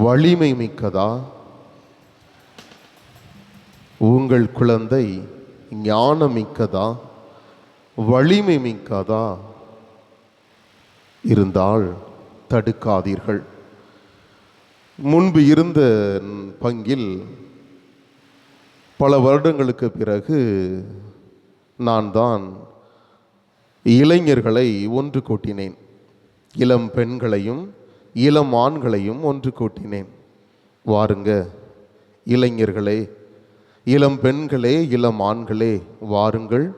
வலிமை மிக்கதா? உங்கள் குழந்தை ஞானம் மிக்கதா? வலிமை மிக்கதா? இருந்தால் தடுக்காதீர்கள். முன்பு இருந்த பங்கில் பல வருடங்களுக்கு பிறகு நான் தான் இளைஞர்களை ஒன்று கூட்டினேன். இளம் பெண்களையும் இளம் ஆண்களையும் ஒன்று கூட்டினேன். வாருங்க இளைஞர்களே இளம் பெண்களே இளம் ஆண்களே வாருங்கள்.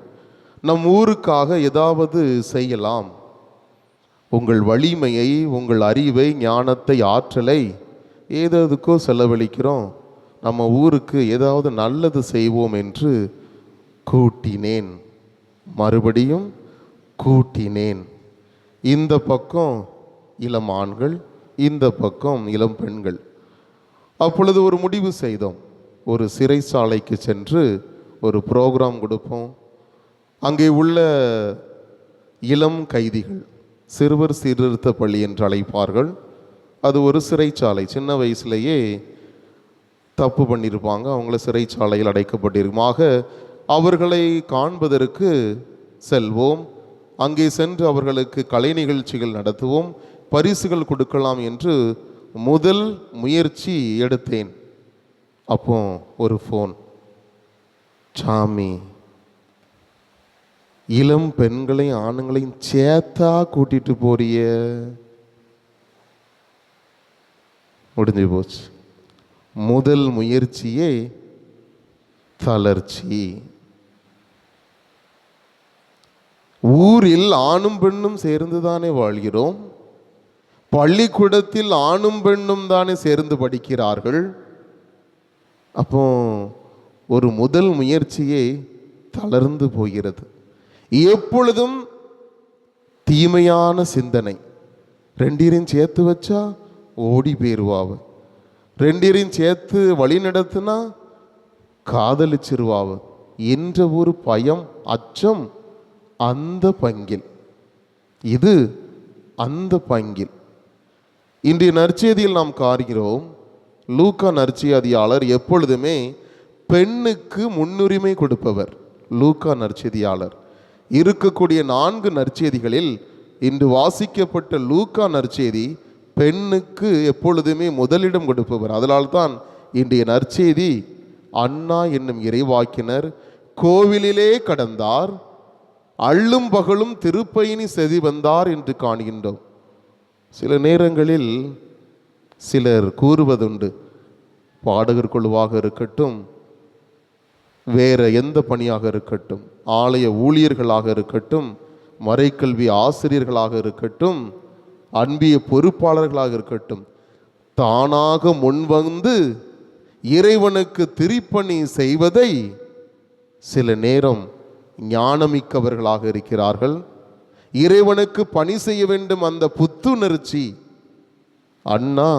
நம் ஊருக்காக ஏதாவது செய்யலாம். உங்கள் வலிமையை உங்கள் அறிவை ஞானத்தை ஆற்றலை ஏததுக்கோ செலவழிக்கிறோம். நம்ம ஊருக்கு ஏதாவது நல்லது செய்வோம் என்று கூட்டினேன். மறுபடியும் கூட்டினேன். இந்த பக்கம் இளம் ஆண்கள் இந்த பக்கம் இளம் பெண்கள். அப்பொழுது ஒரு முடிவு செய்தோம். ஒரு சிறைச்சாலைக்கு சென்று ஒரு ப்ரோக்ராம் கொடுப்போம். அங்கே உள்ள இளம் கைதிகள் சிறுவர் சீர்திருத்த பள்ளி என்று அழைப்பார்கள். அது ஒரு சிறைச்சாலை சின்ன வயசுலேயே தப்பு பண்ணியிருப்பாங்க அவங்கள சிறைச்சாலையில் அடைக்கப்பட்டிருக்குமாக. அவர்களை காண்பதற்கு செல்வோம். அங்கே சென்று அவர்களுக்கு கலை நிகழ்ச்சிகள் நடத்துவோம். பரிசுகள் கொடுக்கலாம் என்று முதல் முயற்சி எடுத்தேன். அப்போ ஒரு ஃபோன் சாமி. இளம் பெண்களையும் ஆணுங்களையும் சேத்தா கூட்டிட்டு போறிய. முடிஞ்சு போச்சு. முதல் முயற்சியே தளர்ச்சி. ஊரில் ஆணும் பெண்ணும் சேர்ந்து தானே வாழ்கிறோம். பள்ளிக்கூடத்தில் ஆணும் பெண்ணும் தானே சேர்ந்து படிக்கிறார்கள்? அப்போ ஒரு முதல் முயற்சியே தளர்ந்து போகிறது. எப்பொழுதும் தீமையான சிந்தனை. ரெண்டிரையும் சேர்த்து வச்சா ஓடி போயிடுவாவ ரெண்டிரையும் சேர்த்து வழி நடத்தினா காதலிச்சிருவாவ. என்ற ஒரு பயம் அச்சம் அந்த பங்கில். இது அந்த பங்கில். இன்றைய நற்செய்தியில் நாம் காண்கிறோம் லூக்கா நற்செய்தியாளர் எப்பொழுதுமே பெண்ணுக்கு முன்னுரிமை கொடுப்பவர். லூக்கா நற்செய்தியாளர். இருக்கக்கூடிய நான்கு நற்செய்திகளில் இன்று வாசிக்கப்பட்ட லூக்கா நற்செய்தி பெண்ணுக்கு எப்பொழுதுமே முதலிடம் கொடுப்பவர். அதனால்தான் இன்றைய நற்செய்தி அண்ணா என்னும் இறைவாக்கினர் கோவிலிலே கடந்தார் அள்ளும் பகலும் திருப்பயணி செதி வந்தார் என்று காண்கின்றோம். சில நேரங்களில் சிலர் கூறுவதுண்டு. பாடகர் குழுவாக இருக்கட்டும் வேற எந்த பணியாக இருக்கட்டும் ஆலய ஊழியர்களாக இருக்கட்டும் மறைக்கல்வி ஆசிரியர்களாக இருக்கட்டும் அன்பிய பொறுப்பாளர்களாக இருக்கட்டும் தானாக முன்வந்து இறைவனுக்கு திருப்பணி செய்வதை சில நேரம் ஞானமிக்கவர்களாக இருக்கிறார்கள். இறைவனுக்கு பணி செய்ய வேண்டும் அந்த புத்துணர்ச்சி. அண்ணா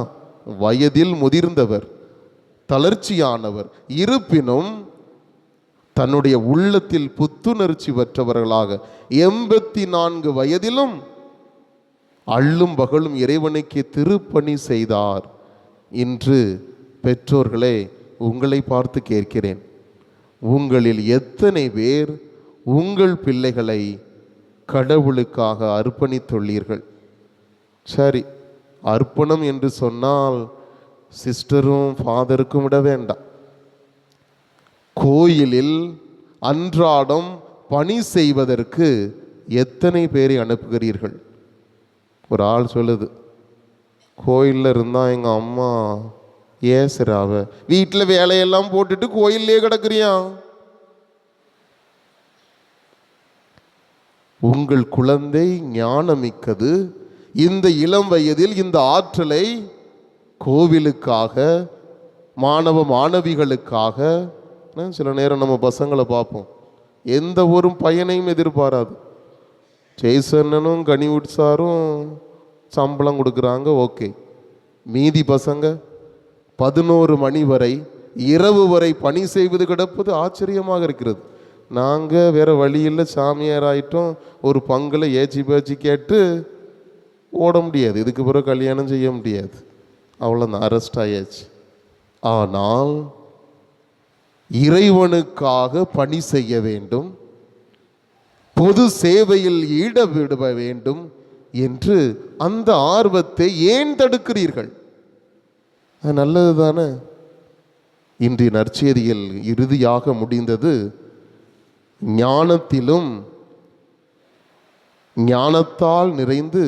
வயதில் முதிர்ந்தவர் தளர்ச்சியானவர் இருப்பினும் தன்னுடைய உள்ளத்தில் புத்துணர்ச்சி பெற்றவர்களாக எண்பத்தி நான்கு வயதிலும் அள்ளும் பகலும் இறைவனுக்கு திருப்பணி செய்தார். இன்று பெற்றோர்களே உங்களை பார்த்து கேட்கிறேன். உங்களில் எத்தனை பேர் உங்கள் பிள்ளைகளை கடவுளுக்காக அர்ப்பணித்துள்ளீர்கள். சரி அர்ப்பணம் என்று சொன்னால் சிஸ்டரும் ஃபாதருக்கும் விட வேண்டாம். கோயிலில் அன்றாடம் பணி செய்வதற்கு எத்தனை பேரை அனுப்புகிறீர்கள்? ஒரு ஆள் சொல்லுது கோயிலில் இருந்தால் எங்கள் அம்மா ஏசுறாவ வீட்டில் வேலையெல்லாம் போட்டுட்டு கோயிலே கிடக்குறியான் உங்கள் குழந்தை ஞானமிக்கது. இந்த இளம் வயதில் இந்த ஆற்றலை கோவிலுக்காக மாணவ மாணவிகளுக்காக சில நேரம் நம்ம பசங்களை பார்ப்போம். எந்த ஒரு பயனையும் எதிர்பாராது. ஜெய்சன்னனும் கனிவுட் சாரும் சம்பளம் கொடுக்குறாங்க ஓகே. மீதி பசங்க பதினோரு மணி வரை இரவு வரை பணி செய்வது கிடப்பது ஆச்சரியமாக இருக்கிறது. நாங்கள் வேறு வழியில் சாமியார் ஆயிட்டோம் ஒரு பங்கில் ஏச்சி பேச்சு கேட்டு ஓட முடியாது. இதுக்கு பிறகு கல்யாணம் செய்ய முடியாது. அவ்வளோதான் அரெஸ்ட் ஆயாச்சு. ஆனால் இறைவனுக்காக பணி செய்ய வேண்டும். பொது சேவையில் ஈடுபட வேண்டும் என்று அந்த ஆர்வத்தை ஏன் தடுக்கிறீர்கள்? அது நல்லது தானே இன்றைய நற்செய்தியில் இறுதியாக முடிந்தது ஞானத்திலும் ஞானத்தால் நிறைந்து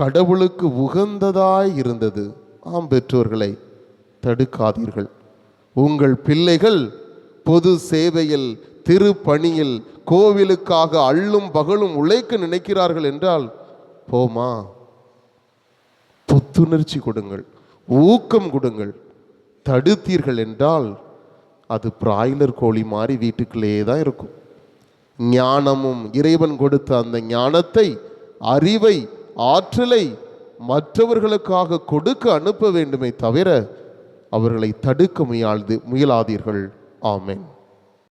கடவுளுக்கு உகந்ததாய் இருந்தது. ஆம் பெற்றோர்களை தடுக்காதீர்கள். உங்கள் பிள்ளைகள் பொது சேவையில் திருப்பணியில் கோவிலுக்காக அள்ளும் பகலும் உழைக்க நினைக்கிறார்கள் என்றால் போமா புத்துணர்ச்சி கொடுங்கள் ஊக்கம் கொடுங்கள். தடுத்தீர்கள் என்றால் அது பிராய்லர் கோழி மாதிரி வீட்டுக்குள்ளேயே தான் இருக்கும். ஞானமும் இறைவன் கொடுத்த அந்த ஞானத்தை அறிவை ஆற்றலை மற்றவர்களுக்காக கொடுக்க அனுப்ப வேண்டுமே தவிர அவர்களை தடுக்க முயலாது முயலாதீர்கள். ஆமேன்.